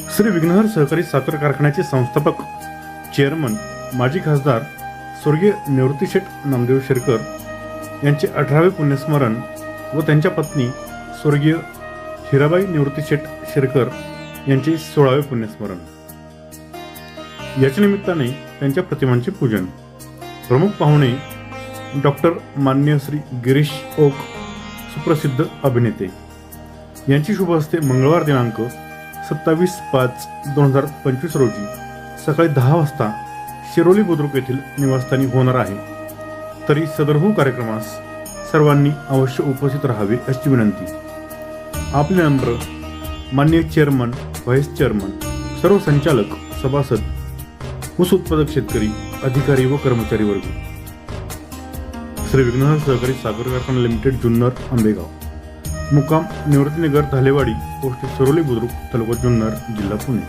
श्री विघ्नहर सहकारी साखर कारखान्याचे संस्थापक चेअरमन माजी खासदार स्वर्गीय निवृत्तीशेठ नामदेव शिरकर यांचे अठरावे पुण्यस्मरण व त्यांच्या पत्नी स्वर्गीय हिराबाई निवृत्तीशेठ शिरकर यांचे सोळावे पुण्यस्मरण. याच्या निमित्ताने त्यांच्या प्रतिमांचे पूजन. प्रमुख पाहुणे डॉक्टर मान्य श्री गिरीश ओक सुप्रसिद्ध अभिनेते. यांची शुभ हस्ते मंगळवार दिनांक सत्तावीस पाच दोन हजार पंचवीस रोजी सकाळी दहा वाजता शिरोली बुद्रुक येथील निवासस्थानी होणार आहे. तरी सदरहू कार्यक्रमास सर्वांनी अवश्य उपस्थित राहावे अशी विनंती. आपले नम्र मान्य चेअरमन व्हाईस चेअरमन सर्व संचालक सभासद ऊस उत्पादक शेतकरी अधिकारी व कर्मचारी वर्ग. श्री विघ्नहर सहकारी साखर कारखाना लिमिटेड जुन्नर आंबेगाव. मुक्काम निवृत्तीनगर धालेवाडी पोस्ट सरोली बुद्रुक तालुका जुन्नर जिल्हा पुणे.